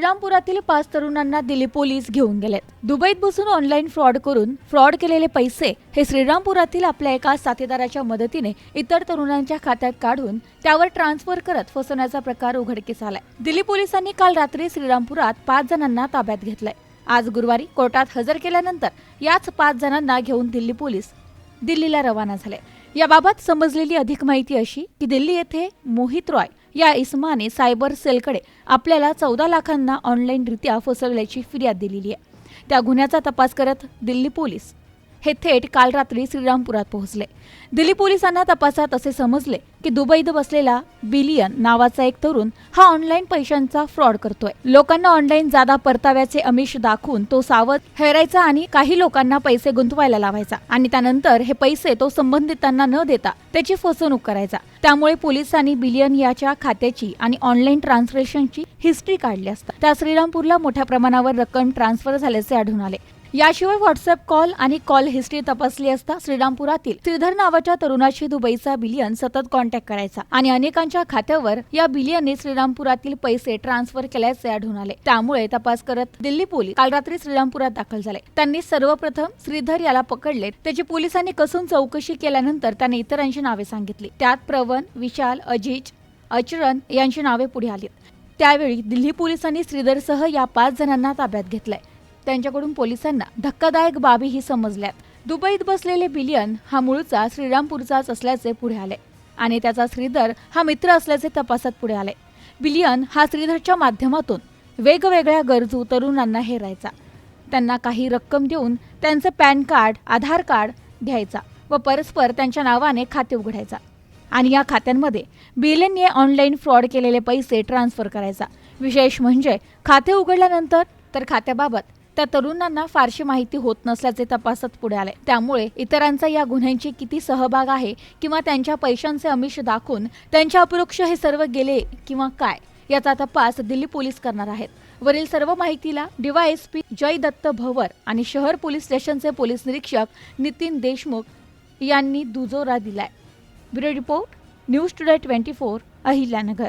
श्रीरामपुरातील पाच तरुणांना दिल्ली पोलीस घेऊन गेलेत दुबईत बसून ऑनलाईन फ्रॉड करून फ्रॉड केलेले पैसे हे श्रीरामपुरातील आपल्या एका साथीदाराच्या मदतीने इतर तरुणांच्या खात्यात काढून त्यावर ट्रान्सफर करत फसवण्याचा प्रकार उघडकीस आलाय. दिल्ली पोलिसांनी काल रात्री श्रीरामपुरात पाच जणांना ताब्यात घेतलंय. आज गुरुवारी कोर्टात हजर केल्यानंतर याच पाच जणांना घेऊन दिल्ली पोलीस दिल्लीला रवाना झाले. याबाबत समजलेली अधिक माहिती अशी की दिल्ली येथे मोहित रॉय या इस्माने सायबर सेलकडे आपल्याला चौदा लाखांना ऑनलाईनरित्या फसवल्याची फिर्याद दिलेली आहे. त्या गुन्ह्याचा तपास करत दिल्ली पोलीस हे थेट काल रात्री श्रीरामपुरात पोहोचले. दिल्ली पोलिसांना तपासात असे समजले की दुबईत बसलेला बिलियन नावाचा एक तरुण हा ऑनलाईन पैशांचा फ्रॉड करतोय. लोकांना ऑनलाईन जादा परताव्याचे अमिष दाखवून तो सावध हेरायचा आणि काही लोकांना पैसे गुंतवायला लावायचा आणि त्यानंतर हे पैसे तो संबंधितांना न देता त्याची फसवणूक करायचा. त्यामुळे पोलिसांनी बिलियन याच्या खात्याची आणि ऑनलाईन ट्रान्सलेशनची हिस्ट्री काढली असता. त्या श्रीरामपूरला मोठ्या प्रमाणावर रक्कम ट्रान्सफर झाल्याचे आढळून आले. याशिवाय व्हॉट्सअप कॉल आणि कॉल हिस्ट्री तपासली असता श्रीरामपुरातील श्रीधर नावाच्या तरुणाशी दुबईचा बिलियन सतत कॉन्टॅक्ट करायचा आणि अनेकांच्या खात्यावर या बिलियनने श्रीरामपुरातील पैसे ट्रान्सफर केल्याचे आढळून आले. त्यामुळे तपास करत दिल्ली पोलीस काल रात्री श्रीरामपुरात दाखल झाले. त्यांनी सर्वप्रथम श्रीधर याला पकडले. त्याची पोलिसांनी कसून चौकशी केल्यानंतर त्याने इतरांची नावे सांगितली. त्यात प्रवन विशाल अजिज अचरण यांची नावे पुढे आली त्यावेळी दिल्ली पोलिसांनी श्रीधरसह या पाच जणांना ताब्यात घेतलंय. त्यांच्याकडून पोलिसांना धक्कादायक बाबीही समजल्यात. दुबईत बसलेले बिलियन हा मूळचा श्रीरामपूरचाच असल्याचे पुढे आले आणि त्याचा श्रीधर हा मित्र असल्याचे तपासात पुढे आले. बिलियन हा श्रीधरच्या माध्यमातून वेगवेगळ्या गरजू तरुणांना हेरायचा. त्यांना काही रक्कम देऊन त्यांचे पॅन कार्ड आधार कार्ड घ्यायचा व परस्पर त्यांच्या नावाने खाते उघडायचा. आणि या खात्यांमध्ये बिलियनने ऑनलाईन फ्रॉड केलेले पैसे ट्रान्सफर करायचा. विशेष म्हणजे खाते उघडल्यानंतर तर खात्याबाबत त्या तरुणांना फारशी माहिती होत नसल्याचे तपासात पुढे आले. त्यामुळे इतरांचा या गुन्ह्यांची किती सहभाग आहे किंवा त्यांच्या पैशांचे अमिष दाखवून त्यांच्या अपरोक्ष हे सर्व गेले किंवा काय याचा तपास दिल्ली पोलीस करणार आहेत. वरील सर्व माहितीला डीवायएसपी जय दत्त भवर आणि शहर पोलीस स्टेशनचे पोलीस निरीक्षक नितीन देशमुख यांनी दुजोरा दिलाय. Bureau report news today twenty four Ahilyanagar.